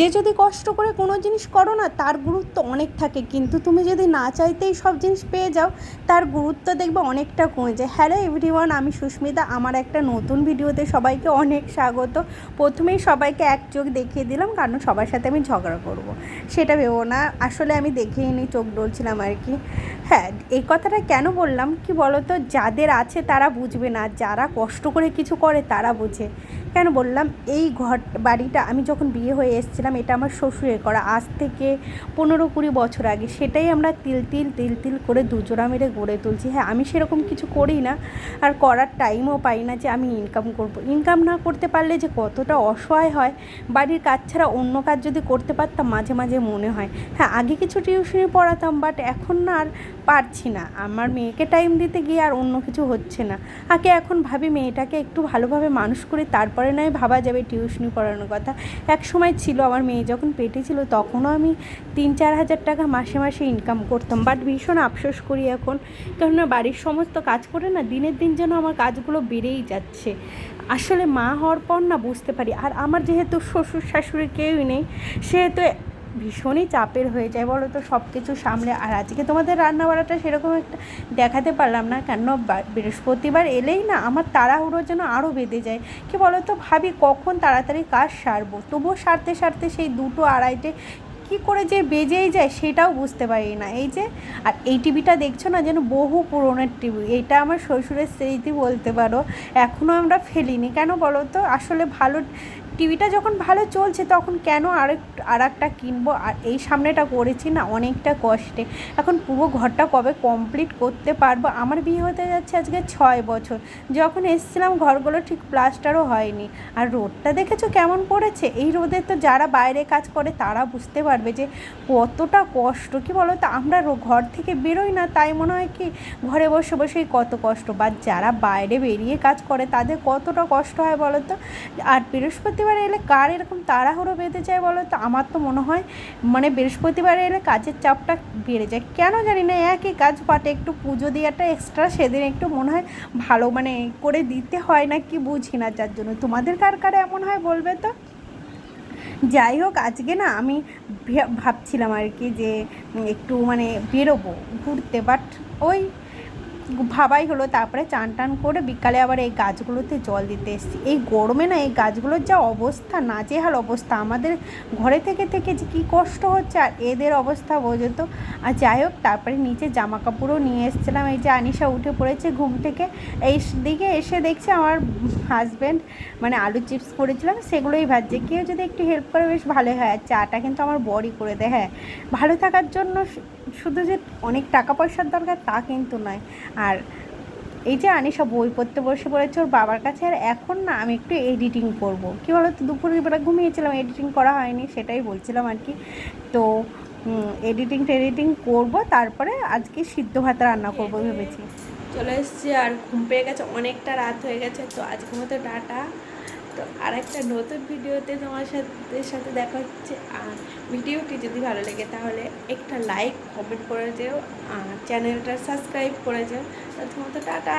নিজে যদি কষ্ট করে কোনো জিনিস করো না, তার গুরুত্ব অনেক থাকে। কিন্তু তুমি যদি না চাইতেই সব জিনিস পেয়ে যাও, তার গুরুত্ব দেখবে অনেকটা কমে যায়। হ্যালো এভরিওয়ান আমি সুস্মিতা। আমার একটা নতুন ভিডিওতে সবাইকে অনেক স্বাগত। প্রথমেই সবাইকে এক চোখ দেখিয়ে দিলাম, কারণ সবার সাথে আমি ঝগড়া করব। সেটা ভেবো না। আসলে আমি দেখেই নি, চোখ ডলছিলাম আর কি। হ্যাঁ এই কথাটা কেন বললাম? কি বলতো? যাদের আছে তারা বুঝবে না। যারা কষ্ট করে কিছু করে তারা বুঝে। কেন বললাম? এই ঘর বাড়িটা আমি যখন বিয়ে হয়ে এসেছিলাম, এটা আমার শ্বশুরের করা। আজ থেকে পনেরো কুড়ি বছর আগে সেটাই আমরা তিল তিল তিল তিল করে দুজোড়া মেরে গড়ে তুলছি। হ্যাঁ আমি সেরকম কিছু করি না। আর করার টাইমও পাই না যে আমি ইনকাম করব। ইনকাম না করতে পারলে যে কতটা অসহায় হয়, বাড়ির কাজ ছাড়া অন্য কাজ যদি করতে পারতাম, মাঝে মাঝে মনে হয়। হ্যাঁ আগে কিছু টিউশনি পড়াতাম বাট এখন না আর পারছি না। আমার মেয়েকে টাইম দিতে গিয়ে আর অন্য কিছু হচ্ছে না। আগে এখন ভাবি মেয়েটাকে একটু ভালোভাবে মানুষ করে, তারপরে নয়, ভাবা যাবে টিউশনি পড়ানোর কথা। এক সময় ছিল আমার মেয়ে যখন পেটে ছিল, তখনও আমি তিন চার হাজার টাকা মাসে মাসে ইনকাম করতাম। বাট ভীষণ আফসোস করি এখন। কেননা বাড়ির সমস্ত কাজ করে না, দিনের দিন যেন আমার কাজগুলো বেড়েই যাচ্ছে। আসলে মা হওয়ার পর না বুঝতে পারি। আর আমার যেহেতু শ্বশুর শাশুড়ি কেউই নেই, সেহেতু ভীষণই চাপের হয়ে যায়, বলো তো সব কিছু সামলে। আর আজকে তোমাদের রান্না বাড়াটা সেরকম একটা দেখাতে পারলাম না কেন বৃহস্পতিবার এলেই না আমার তাড়াহুড়ো যেন আরও বেঁধে যায়। কি বলো তো ভাবি কখন তাড়াতাড়ি কাজ সারবো, তবুও সারতে সারতে সেই দুটো আড়াইটে কী করে যে বেজেই যায় সেটাও বুঝতে পারি না। এই যে, আর এই টিভিটা দেখছ না যেন বহু পুরোনোর টিভি, এটা আমার শ্বশুরের স্মৃতি বলতে পারো এখনও আমরা ফেলিনি। কেন বলো তো, আসলে ভালো টিভিটা যখন ভালো চলছে, তখন কেন আরেক আর একটা কিনবো? আর এই সামনেটা করেছি না, অনেকটা কষ্টে। এখন পুরো ঘরটা কবে কমপ্লিট করতে পারব? আমার বিয়ে হতে যাচ্ছে আজকে ছয় বছর। যখন এসেছিলাম, ঘরগুলো ঠিক প্লাস্টারও হয়নি। আর রোদটা দেখেছ কেমন পড়েছে? এই রোদে তো যারা বাইরে কাজ করে, তারা বুঝতে পারবে যে কতটা কষ্ট। কি বলো তো আমরা ঘর থেকে বেরোই না, তাই মনে হয় কি? ঘরে বসে বসেই কত কষ্ট। বা যারা বাইরে বেরিয়ে কাজ করে, তাদের কতটা কষ্ট হয় বলো তো আর বৃহস্পতিবার এলে কার এরকম তাড়াহুড়ো বেঁধে যায় বলো তো? আমার তো মনে হয় মানে বৃহস্পতিবার এলে কাজের চাপটা বেড়ে যায়। কেন জানি না, একই কাজ পাটে একটু পুজো দেওয়াটা এক্সট্রা সেদিন একটু মনে হয় ভালো মানে করে দিতে হয় না কি বুঝি না, যার জন্য। তোমাদের কার কার এমন হয় বলবে তো? যাই হোক, আজকে না আমি ভাবছিলাম আর কি যে একটু মানে বেরোবো ঘুরতে বাট ওই ভাবাই হলো, তারপরে চান টান করে বিকালে আবার এই গাছগুলোতে জল দিতে এসেছি। এই গরমে না, এই গাছগুলোর যা অবস্থা, নাজেহাল অবস্থা, আমাদের ঘরে থেকে থেকে যে কী কষ্ট হচ্ছে, আর এদের অবস্থা বোঝো তো। আর যাই হোক, তারপরে নিচে জামা কাপড়ও নিয়ে এসেছিলাম, এই যে আনিশা উঠে পড়েছে ঘুম থেকে। এই দিকে এসে দেখছে আমার হাজব্যান্ড মানে আলু চিপস করেছিলাম, সেগুলোই ভাজছে। কেউ যদি একটু হেল্প করে, বেশ ভালোই হয়। আর চাটা কিন্তু আমার বড়ি করে দেয় হ্যাঁ। ভালো থাকার জন্য শুধু যে অনেক টাকা পয়সার দরকার, তা কিন্তু নয়। আর এই যে আনিশা বই পড়তে বসে পড়েছে, ওর বাবার কাছে আর এখন না আমি একটু এডিটিং করব। কী বলো তো দুপুরের বেলা ঘুমিয়েছিলাম এডিটিং করা হয়নি, সেটাই বলছিলাম আর কি। তো এডিটিং টেডিটিং করব, তারপরে আজকে সিদ্ধ ভাত রান্না করব ভেবেছি। চলে এসেছি আর ঘুম পেয়ে গেছে, অনেকটা রাত হয়ে গেছে। তো আজকের মতো ডাটা তো আর একটা নতুন ভিডিওতে তোমার সাথে সাথে দেখা হচ্ছে। আর ভিডিওটি যদি ভালো লাগে, তাহলে একটা লাইক কমেন্ট করে যেও। আর চ্যানেলটা সাবস্ক্রাইব করে যেও। তো তোমার তো টাটা।